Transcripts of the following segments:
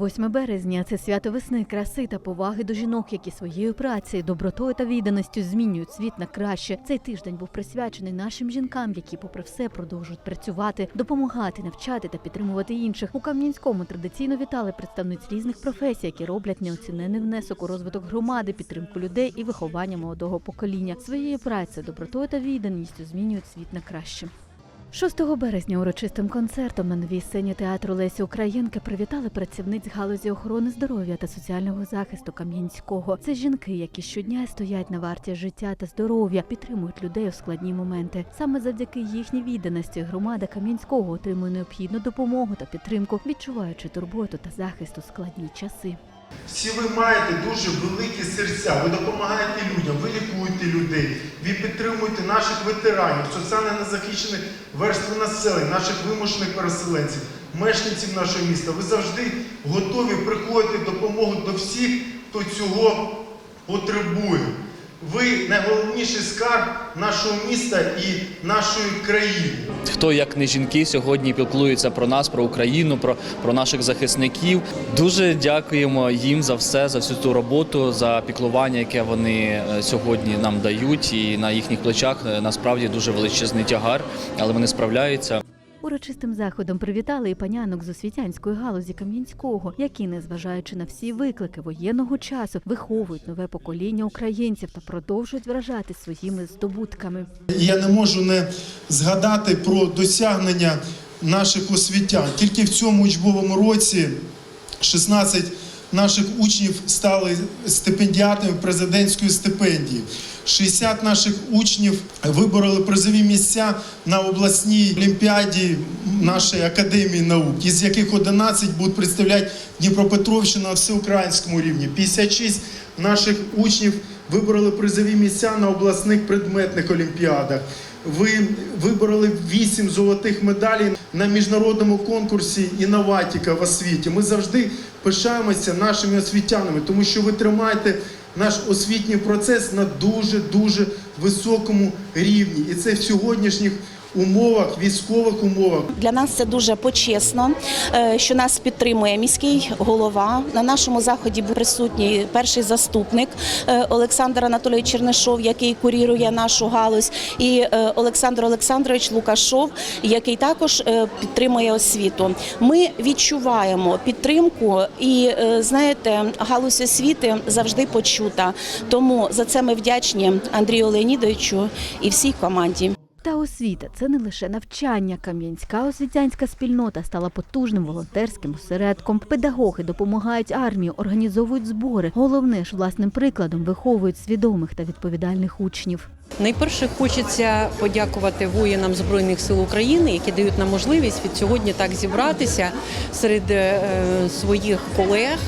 8 березня це свято весни, краси та поваги до жінок, які своєю працею, добротою та відданістю змінюють світ на краще. Цей тиждень був присвячений нашим жінкам, які, попри все, продовжують працювати, допомагати, навчати та підтримувати інших. У Кам'янському традиційно вітали представниць різних професій, які роблять неоцінений внесок у розвиток громади, підтримку людей і виховання молодого покоління. Своєю працею, добротою та відданістю змінюють світ на краще. 6 березня урочистим концертом на новій сцені театру Лесі Українки привітали працівниць галузі охорони здоров'я та соціального захисту Кам'янського. Це жінки, які щодня стоять на варті життя та здоров'я, підтримують людей у складні моменти. Саме завдяки їхній відданості громада Кам'янського отримує необхідну допомогу та підтримку, відчуваючи турботу та захист у складні часи. Всі ви маєте дуже великі серця, ви допомагаєте людям, ви лікуєте людей, ви підтримуєте наших ветеранів, соціально незахищених верств населення, наших вимушених переселенців, мешканців нашого міста. Ви завжди готові приходити допомогу до всіх, хто цього потребує. Ви найголовніший скарб нашого міста і нашої країни. Хто як не жінки сьогодні піклуються про нас, про Україну, про, про наших захисників. Дуже дякуємо їм за все, за всю ту роботу, за піклування, яке вони е, сьогодні нам дають. І на їхніх плечах е, насправді дуже величезний тягар, але вони справляються. Урочистим заходом привітали і панянок з освітянської галузі Кам'янського, які, незважаючи на всі виклики воєнного часу, виховують нове покоління українців та продовжують вражати своїми здобутками. Я не можу не згадати про досягнення наших освітян. Тільки в цьому учбовому році 16 наших учнів стали стипендіатами президентської стипендії. 60 наших учнів вибороли призові місця на обласній олімпіаді нашої академії наук, із яких 11 будуть представляти Дніпропетровщину на всеукраїнському рівні. 56 наших учнів вибороли призові місця на обласних предметних олімпіадах. Ви вибороли 8 золотих медалей на міжнародному конкурсі інноватіка в освіті. Ми завжди пишаємося нашими освітянами, тому що ви тримаєте наш освітній процес на дуже дуже високому рівні. І це в сьогоднішніх умовах, військових умовах. Для нас це дуже почесно, е, що нас підтримує міський голова. На нашому заході був присутній перший заступник е, Олександр Анатолійович Чернишов, який курірує нашу галузь, і е, Олександр Олександрович Лукашов, який також підтримує освіту. Ми відчуваємо підтримку, і знаєте, галузь освіти завжди почута. Тому за це ми вдячні Андрію Леонідовичу і всій команді. Та освіта це не лише навчання. Кам'янська освітянська спільнота стала потужним волонтерським осередком. Педагоги допомагають армії, організовують збори. Головне ж власним прикладом виховують свідомих та відповідальних учнів. Найперше хочеться подякувати воїнам Збройних сил України, які дають нам можливість від сьогодні так зібратися серед е, своїх колег.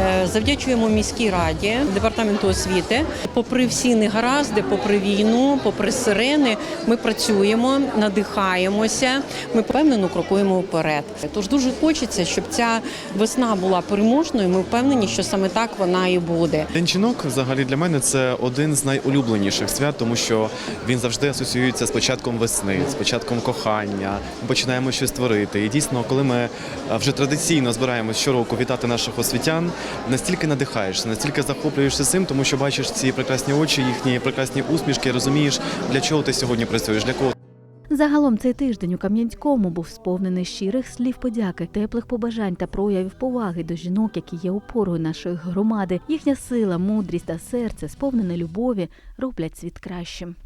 Е, Завдячуємо міській раді, департаменту освіти. Попри всі негаразди, попри війну, попри сирени, ми працюємо, надихаємося. Ми впевнено крокуємо вперед. Тож дуже хочеться, щоб ця весна була переможною. Ми впевнені, що саме так вона і буде. День жінок взагалі для мене це один з найулюбленіших свят, тому що він завжди асоціюється з початком весни, з початком кохання. Ми починаємо щось творити. І дійсно, коли ми е, вже традиційно збираємось щороку вітати наших освітян, настільки надихаєшся, настільки захоплюєшся цим, тому що бачиш ці прекрасні очі, їхні прекрасні усмішки, розумієш, для чого ти сьогодні працюєш, для кого Загалом цей тиждень у Кам'янському був сповнений щирих слів подяки, теплих побажань та проявів поваги до жінок, які є опорою нашої громади. Їхня сила, мудрість та серце, сповнене любові, роблять світ кращим.